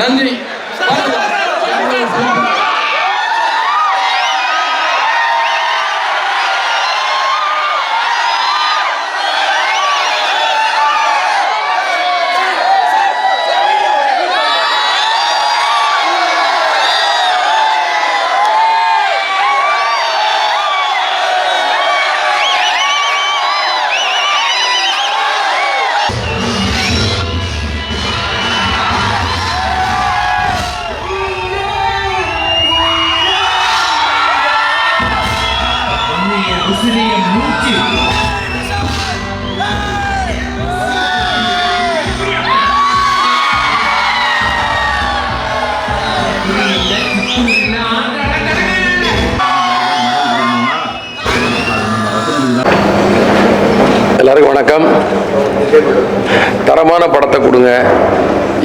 நன்றி. எல்லாருக்கும் வணக்கம். தரமான படத்தை கொடுங்க.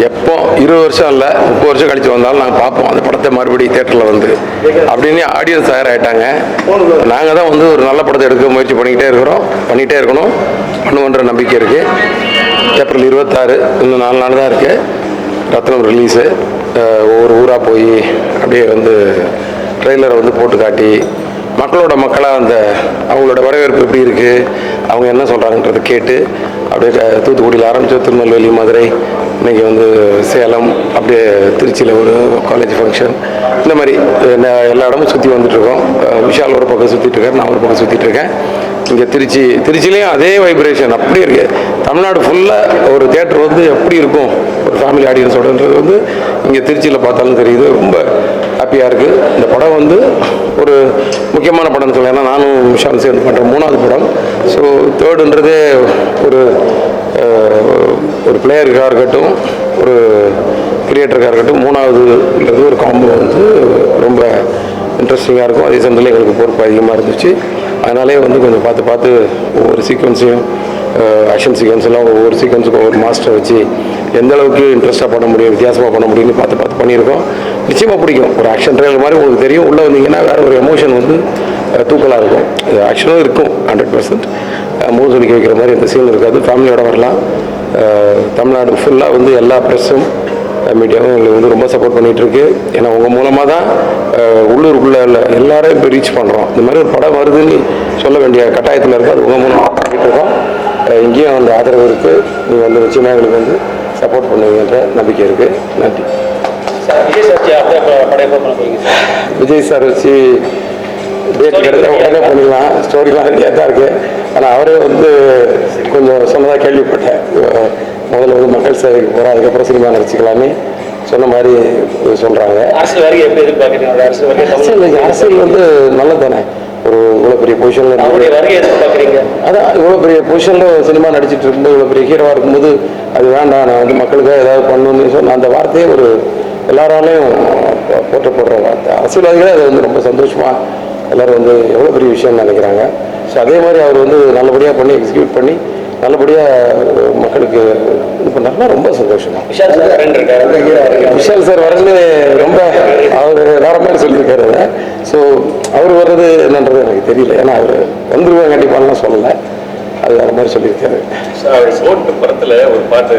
எப்போ இருபது வருஷம் இல்லை முப்பது வருஷம் கழிச்சு வந்தாலும் நாங்கள் பார்ப்போம். அந்த படத்தை மறுபடியும் தேட்டரில் வந்து. அப்படின்னு ஆடியன்ஸ் தயாராகிட்டாங்க நாங்கள் தான் வந்து ஒரு நல்ல படத்தை எடுக்க முயற்சி பண்ணிக்கிட்டே இருக்கிறோம். பண்ணிகிட்டே இருக்கணும். பண்ணுவோன்ற நம்பிக்கை இருக்குது ஏப்ரல் இருபத்தாறு இன்னும் நாலு நாள் தான் இருக்குது ரத்னம் ரிலீஸு ஒவ்வொரு ஊராக போய் அப்படியே வந்து ட்ரெய்லரை வந்து போட்டு காட்டி மக்களோட மக்களாக அந்த அவங்களோட வரவேற்பு எப்படி இருக்குது அவங்க என்ன சொல்கிறாங்கன்றதை கேட்டு அப்படியே தூத்துக்குடியில் ஆரம்பித்தோம் திருநெல்வேலி மதுரை இன்றைக்கி வந்து சேலம் அப்படியே திருச்சியில் ஒரு காலேஜ் ஃபங்க்ஷன் இந்த மாதிரி எல்லா இடமும் சுற்றி வந்துட்டுருக்கோம். விஷால் ஒரு பக்கம் சுற்றிட்டு நான் ஒரு பக்கம் சுற்றிட்டு இருக்கேன். இங்கே திருச்சி திருச்சிலையும் அதே வைப்ரேஷன் அப்படி இருக்குது தமிழ்நாடு ஃபுல்லாக ஒரு தேட்டர் வந்து எப்படி இருக்கும்? ஒரு ஃபேமிலி ஆடியன்ஸோடன்றது வந்து இங்கே திருச்சியில் பார்த்தாலும் தெரியுது. ரொம்ப ஹாப்பியாக இருக்குது இந்த படம் வந்து ஒரு முக்கியமான படம்னு சொல்லலாம். ஏன்னா நானும் விஷால் சேர்ந்து பண்ணுற மூணாவது படம். ஸோ தேர்டுன்றதே ஒரு ஒரு பிளேயருக்காக இருக்கட்டும் ஒரு கிரியேட்டருக்காக இருக்கட்டும் மூணாவதுன்றது ஒரு காம்போ வந்து ரொம்ப இன்ட்ரெஸ்டிங்காக இருக்கும். அதே சமயத்தில் எங்களுக்கு பொறுப்பு அதிகமாக இருந்துச்சு. அதனாலே வந்து கொஞ்சம் பார்த்து பார்த்து ஒவ்வொரு சீக்வன்ஸையும் ஆக்ஷன் சீக்வன்ஸ் எல்லாம் ஒவ்வொரு சீக்வன்ஸுக்கும் ஒவ்வொரு மாஸ்டரை வச்சு எந்த அளவுக்கு இன்ட்ரெஸ்ட்டாக பண்ண முடியும் வித்தியாசமாக பண்ண முடியும்னு பார்த்து பார்த்து பண்ணியிருக்கோம். நிச்சயமாக பிடிக்கும். ஒரு ஆக்ஷன் ட்ரெயிலர் மாதிரி உங்களுக்கு தெரியும். உள்ளே வந்தீங்கன்னா வேற ஒரு எமோஷன் வந்து தூக்கலாக இருக்கும். ஆக்ஷனும் இருக்கும் ஹண்ட்ரட் பர்சன்ட் மூணு கேட்குற வைக்கிற மாதிரி எந்த சீன் இருக்காது ஃபேமிலியோட வரலாம் தமிழ்நாடு ஃபுல்லாக வந்து எல்லா ப்ரெஸ்ஸும் மீடியாவும் எங்களுக்கு வந்து ரொம்ப சப்போர்ட் பண்ணிகிட்ருக்கு ஏன்னா உங்கள் மூலமாக தான் உள்ளூருக்குள்ளே இல்லை எல்லாரையும் இப்போ ரீச் பண்ணுறோம் இந்த மாதிரி ஒரு படம் வருதுன்னு சொல்ல வேண்டிய கட்டாயத்தில் இருக்குது அது உங்கள் மூலமாக பண்ணிகிட்டு இருக்கோம் இங்கேயும் அந்த ஆதரவு இருக்குது நீங்கள் வந்து நிச்சயமாக எங்களுக்கு வந்து சப்போர்ட் பண்ணுவீங்கன்ற நம்பிக்கை இருக்குது நன்றி விஜய் சார் விஜய் சார் வச்சு டேட் கிடைச்சா உடனே பண்ணிடலாம் ஸ்டோரிலாம் ரெடியாக தான் இருக்குது ஆனால் அவரே வந்து கொஞ்சம் சொன்னதாக கேள்விப்பட்டேன். முதல்ல வந்து மக்கள் சேவைக்கு போகிறோம் அதுக்கப்புறம் சினிமா நடிச்சுக்கலாமே சொன்ன மாதிரி சொல்கிறாங்க அரசியல் அரசியல் வந்து நல்லது தானே ஒரு இவ்வளோ பெரிய பொசிஷனில் அதான் இவ்வளோ பெரிய பொசிஷனில் சினிமா நடிச்சிட்டு இருக்கும்போது இவ்வளோ பெரிய ஹீரோவாக இருக்கும்போது அது வேண்டாம் நான் வந்து மக்களுக்காக ஏதாவது பண்ணணும்னு சொன்ன அந்த வார்த்தையே ஒரு எல்லாராலையும் போற்றப்படுற வார்த்தை. அரசியல்வாதிகளே அது வந்து ரொம்ப சந்தோஷமாக எல்லாரும் வந்து எவ்வளோ பெரிய விஷயம்னு நினைக்கிறாங்க. ஸோ அதே மாதிரி அவர் வந்து நல்லபடியாக பண்ணி எக்ஸிக்யூட் பண்ணி நல்லபடியாக மக்களுக்கு இது பண்ணாருன்னா ரொம்ப சந்தோஷம். விஷால் சார் விஷால் சார் வரன்னு ரொம்ப அவர் வேற மாதிரி சொல்லியிருக்காரு அதை ஸோ அவர் வர்றது என்னன்றது எனக்கு தெரியல. ஏன்னா அவர் வந்துருவேன் கண்டிப்பாலாம் சொல்லலை. அது வேற மாதிரி சொல்லியிருக்காரு. ஓட்டு படத்துல ஒரு பாட்டு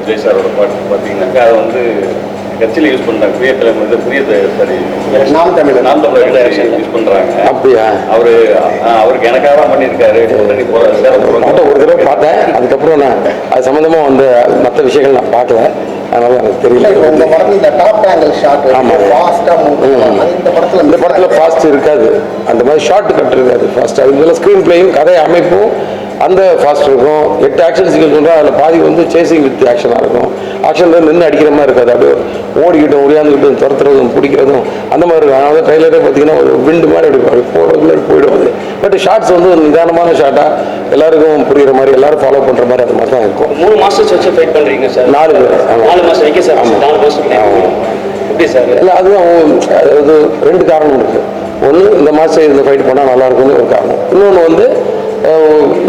விஜய் சாரோட பாட்டு பார்த்தீங்கன்னாக்கா அதை வந்து கட்சியில் யூஸ் பண்றாங்க புதிய தலைமுறை வந்து புதிய சாரி நாம் தமிழர். நாம் தமிழர் யூஸ் பண்றாங்க. அப்படியா? அவரு அவருக்கு எனக்காக தான் பண்ணியிருக்காரு. பாட்டை ஒரு தடவை பார்த்தேன். அதுக்கப்புறம் நான் அது சம்மந்தமா வந்து மற்ற விஷயங்கள் நான் பார்க்கல. அதனால எனக்கு தெரியல. இந்த டாப் ஆங்கிள் ஷாட் ஆமா. ஃபாஸ்டா மூவ் இந்த ஷார்ட் கட் இருக்காது ஃபாஸ்ட் அதில் ஸ்க்ரீன் பிளேயும் கதை அமைப்பும் அந்த ஃபாஸ்ட் இருக்கும். எட்டு ஆக்ஷன் சீக்கிரம் சொல்கிறோம் அதில் பாதி வந்து சேசிங் வித் ஆக்ஷனாக இருக்கும். ஆக்ஷனில் நின்று அடிக்கிற மாதிரி இருக்காது. அப்படியே ஓடிக்கிட்டும் ஒடியாந்துக்கிட்டும் துரத்துறதும் பிடிக்கிறதும் அந்த மாதிரி இருக்கும். அதனால ட்ரைலரே பார்த்தீங்கன்னா ஒரு விண்டு மாதிரி எடுக்கும் அப்படி போடுறதுல போயிடும் அது. பட் ஷார்ட்ஸ் வந்து ஒரு நிதானமான ஷார்ட்டாக எல்லாருக்கும் புரியுற மாதிரி எல்லாரும் ஃபாலோ பண்ணுற மாதிரி அந்த மாதிரி தான் இருக்கும். மூணு மாஸ்டர்ஸ் வச்சு ஃபைட் பண்றீங்க சார் நாலு. நாலு மாஸ்டர் வைக்க சார் நாலு மாஸ்டர் இல்லை அதுதான் அது ரெண்டு காரணம் இருக்கு. ஒன்று இந்த மாதம் இந்த ஃபைட் பண்ணால் நல்லா இருக்கும்னு ஒரு காரணம் இன்னொன்று வந்து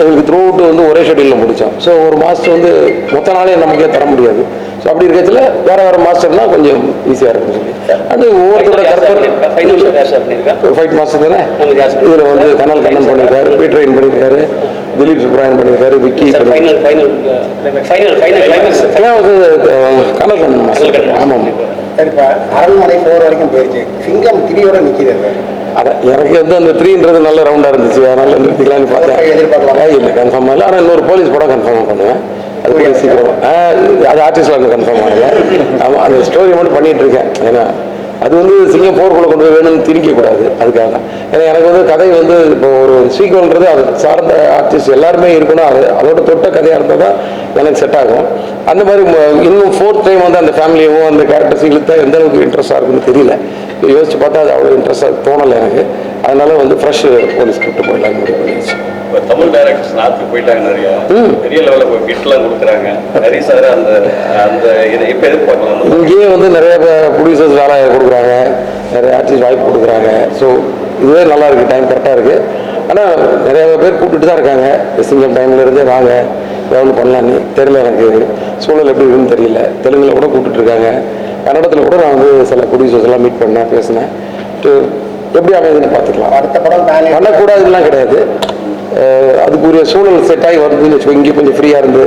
எங்களுக்கு த்ரூ அவுட் வந்து ஒரே ஷெடியூலில் முடித்தோம் ஸோ ஒரு மாதம் வந்து மொத்த நாளே நமக்கே தர முடியாது. ஸோ அப்படி இருக்கிறதுல வேற வேற மாஸ்டர்னா கொஞ்சம் ஈஸியாக இருக்கும் சொல்லி. அது ஒவ்வொருத்தரோட கற்பனை ஃபைட் மாஸ்டர் தானே. இதில் வந்து கனல் கண்ணன் பண்ணியிருக்காரு பீட்ரைன் பண்ணியிருக்காரு திலீப் சுப்ராயன் பண்ணியிருக்காரு விக்கி கனகன் மாஸ்டர் ஆமாம் சரி இப்போ அரண்மனை ஃபோர் வரைக்கும் போயிடுச்சு சிங்கம் திரியோட நிற்கிது அதான் எனக்கு வந்து அந்த த்ரீன்றது நல்ல ரவுண்டாக இருந்துச்சு அதனால நிறுத்திக்கலாம்னு பார்த்தேன் எதிர்பார்க்கலாம். இல்லை கன்ஃபார்ம் இல்லை ஆனால் இன்னொரு போலீஸ் படம் கன்ஃபார்ம் பண்ணுவேன் அது கூட சீக்கிரம் அது ஆர்டிஸ்டில் வந்து கன்ஃபார்ம் ஆகல ஆமாம் அந்த ஸ்டோரி மட்டும் பண்ணிட்டு இருக்கேன் ஏன்னா அது வந்து சிங்கப்பூருக்குள்ளே கொண்டு போய் வேணும்னு திணிக்கக்கூடாது அதுக்காக. தான் ஏன்னா எனக்கு வந்து கதை வந்து இப்போ ஒரு சீக்வல்ன்றது அது சார்ந்த ஆர்டிஸ்ட் எல்லாருமே இருக்கணும். அது அதோட தொட்ட கதையாக இருந்தால் தான் எனக்கு செட் ஆகும். அந்த மாதிரி இன்னும் ஃபோர்த் டைம் வந்து அந்த ஃபேமிலியும் அந்த கேரக்டர்ஸ் இழுத்தா எந்த அளவுக்கு இன்ட்ரெஸ்டாக இருக்குன்னு தெரியல. யோசிச்சு பார்த்தா அது அவ்வளோ இன்ட்ரெஸ்ட்டாக தோணலை எனக்கு. அதனால வந்து ஃப்ரெஷ் போலீஸ் ஸ்கிரிப்ட் போயிடலான்னு முடிவு பண்ணிடுச்சு இப்போ தமிழ் டைரக்டர்ஸ் நாட்டுக்கு போயிட்டாங்க நிறைய. பெரிய லெவலில் போய் கிட்லாம் கொடுக்குறாங்க. ஹரி சார் அந்த அந்த இதை இப்போ எதிர்பார்க்கலாம். இங்கேயே வந்து நிறைய ப்ரொடியூசர்ஸ் வேலை கொடுக்குறாங்க. நிறைய ஆர்டிஸ்ட் வாய்ப்பு கொடுக்குறாங்க. ஸோ இதுவே நல்லா இருக்கு. டைம் கரெக்டாக இருக்கு. ஆனால் நிறைய பேர் கூப்பிட்டுட்டு தான் இருக்காங்க சிங்கம் டைம்ல இருந்தே வாங்க. டெவலப் பண்ணலான்னு தெரியல எனக்கு. சூழல் எப்படி இருக்குன்னு தெரியல. தெலுங்குல கூட கூப்பிட்டுட்டு இருக்காங்க. கன்னடத்தில் கூட நான் வந்து சில ப்ரொடியூசர்ஸ் எல்லாம் மீட் பண்ணேன் பேசினேன். டு எப்படி அமையுதுன்னு பார்த்துக்கலாம். அடுத்த படம் பண்ணக்கூடாதுலாம் கிடையாது. அதுக்குரிய சூழல் செட் ஆகி வருதுன்னு வச்சுக்கோ இங்கே கொஞ்சம் ஃப்ரீயாக இருந்து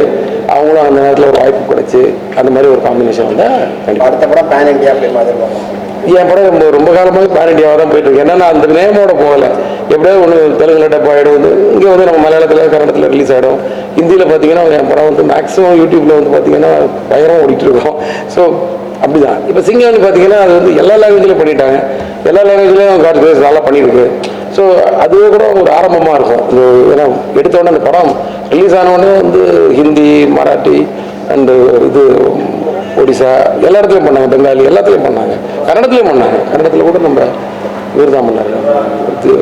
அவங்களும் அந்த நேரத்தில் ஒரு வாய்ப்பு கிடைச்சி அந்த மாதிரி ஒரு காம்பினேஷன் வந்தால் கண்டிப்பாக அடுத்த படம் பேன் இந்தியா அப்படின்னு எதிர்பார்க்கலாம் என் படம் ரொம்ப ரொம்ப காலமாக பேன் இண்டியாவாக தான் போயிட்டு இருக்கு. ஏன்னா நான் அந்த நேமோட போகல. எப்படியோ ஒன்று தெலுங்கு டப் ஆகிடும் வந்து இங்கே வந்து நம்ம மலையாளத்தில் கன்னடத்தில் ரிலீஸ் ஆகிடும் ஹிந்தியில் பார்த்தீங்கன்னா என் படம் வந்து மேக்ஸிமம் யூடியூப்பில் வந்து பார்த்தீங்கன்னா பயங்கரம் ஓடிட்டு இருக்கோம் ஸோ அப்படிதான். இப்போ சிங்கம்னு பார்த்தீங்கன்னா அது வந்து எல்லா லாங்குவேஜ்லையும் பண்ணிட்டாங்க. எல்லா லாங்குவேஜ்லையும் காட் கிரேஸ் நல்லா பண்ணியிருக்கு ஸோ அதுவே கூட ஒரு ஆரம்பமாக இருக்கும். இது ஏன்னா எடுத்தோடனே அந்த படம் ரிலீஸ் ஆனவுடனே வந்து ஹிந்தி மராட்டி அண்டு இது ஒடிசா எல்லா இடத்துலையும் பண்ணாங்க. பெங்காலி எல்லாத்துலேயும் பண்ணாங்க. கன்னடத்துலையும் பண்ணாங்க. கன்னடத்தில் கூட நம்ம இவர் தான் பண்ணார். இது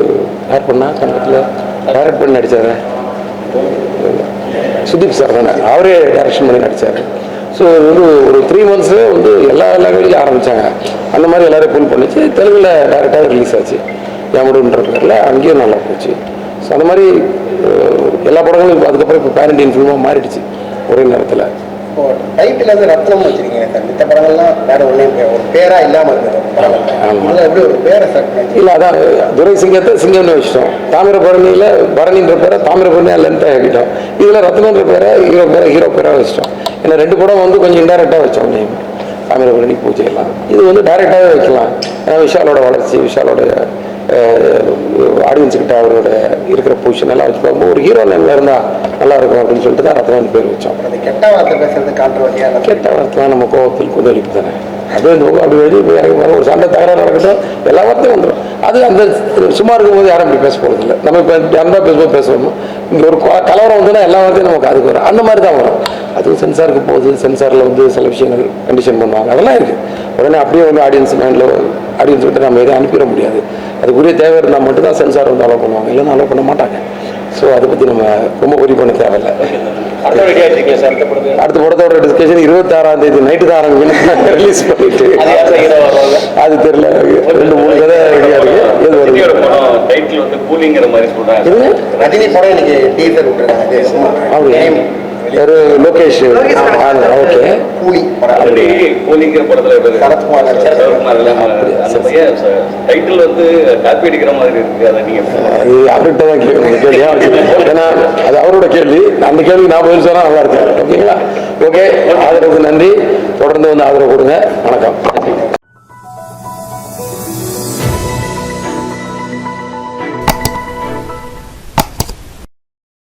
யார் பண்ணா? கன்னடத்தில் டைரக்ட் பண்ணி நடித்தார் சுதீப் சார் தானே. அவரே டைரக்ஷன் பண்ணி நடித்தார் ஸோ வந்து ஒரு த்ரீ மந்த்ஸே வந்து எல்லா லாங்குவேஜ்லையும் ஆரம்பித்தாங்க அந்த மாதிரி எல்லோரும் புல் பண்ணிச்சு. தெலுங்கில் டேரெக்டாக ரிலீஸ் ஆச்சு. யாமடுன்ற பேரில் அங்கேயும் நல்லா போச்சு. ஸோ அந்த மாதிரி எல்லா படங்களும் இப்போ அதுக்கப்புறம் இப்போ பேரண்டியன் ஃபில்மாக மாறிடுச்சு. ஒரே நேரத்தில். டைட்டில் வந்து ரத்னம் வச்சிருக்கீங்க சார். மித்த படங்கள்லாம் வேற ஒன்றே ஒரு பேரா இல்லாமல். அதில் எப்படி ஒரு பேரை பண்ணி இல்லை அதான் துரை சிங்கத்தை சிங்கம்னு வச்சிட்டோம். தாமிரபரணியில் பரணின்ற பேரை தாமிரபரணியாக லென்த்தாக ஆகிட்டோம் இதில் ரத்னன்ற பேரை ஹீரோ பேரை ஹீரோ பேராக வச்சிட்டோம். ஏன்னா ரெண்டு படம் வந்து கொஞ்சம் இன்டெரக்டாக வச்சோம். நேம் தாமிரபரணி பூஜை எல்லாம். இது வந்து டைரெக்டாகவே வைக்கலாம். விஷாலோட வளர்ச்சி விஷாலோட ஆடியன்ஸ் கிட்ட அவரோட இருக்கிற பொசிஷன் எல்லாம் வச்சு பார்க்கும்போது ஒரு ஹீரோ நேமில் இருந்தால் நல்லா இருக்கும் அப்படின்னு சொல்லிட்டு தான் ரத்னன் பேர் வச்சோம். அது கெட்ட வார்த்தை பேசுறது கான்ட்ரவர்சியாக கெட்ட வார்த்தைலாம் நம்ம கோபத்தில் கொந்தளிப்பு தானே. இந்த பக்கம் அப்படி வெளியே போய் இறங்கி ஒரு சண்டை தகராறு நடக்கட்டும் எல்லா வார்த்தையும் வந்துடும் அது அந்த சும்மா இருக்கும்போது யாரும் அப்படி பேச போகிறது இல்லை. நம்ம இப்போ அந்த பேசும்போது பேசுவோம்? இங்கே ஒரு கலவரம் வந்துன்னா எல்லா வார்த்தையும் நமக்கு அதுக்கு வரும். அந்த மாதிரி தான் வரும். அது சென்சாருக்கு போகுது சென்சாரில் வந்து சில விஷயங்கள் கண்டிஷன் பண்ணுவாங்க. அதெல்லாம் இருக்குது உடனே அப்படியே வந்து ஆடியன்ஸ் மைண்டில் ஆடியன்ஸ் கிட்ட நம்ம எதையும் அனுப்பிட முடியாது. அதுக்குரிய தேவை இருந்தால் மட்டும்தான் சென்சார் வந்து அலோவ் பண்ணுவாங்க. இல்லைன்னா அலோவ் பண்ண மாட்டாங்க. ஸோ அதை பற்றி நம்ம ரொம்ப worry பண்ண தேவையில்லை. அடுத்த படத்தோட டிஸ்கஷன் இருபத்தாறாம் தேதி நைட்டு தான் ஆரம்பிக்கணும் ரிலீஸ் பண்ணிட்டு. அது தெரியல. எனக்கு. ரெண்டு மூணு கதை ரெடியா இருக்கு. எது வருது? படம் டைட்டில் வந்து கூலிங்கிற மாதிரி சொல்றாங்க. இதுங்க ரஜினி படம் இன்னைக்கு டீசர் விட்டுருக்காங்க. ஒரு லோகேஷ் ஓகே கூலி. கூலிங்கிற படத்துல சரத்குமார் அந்த பையன் டைட்டில் வந்து காப்பி அடிக்கிற மாதிரி இருக்கு. அதை நீங்க அது அவர்கிட்ட தான் கேட்கணும் கேள்வி ஏன்னா அது அவரோட கேள்வி. அந்த கேள்வி நான் பதில் சொன்னா நல்லா இருக்கும். ஓகேங்களா? ஓகே ஆதரவுக்கு நன்றி. தொடர்ந்து வந்து ஆதரவு கொடுங்க. வணக்கம்.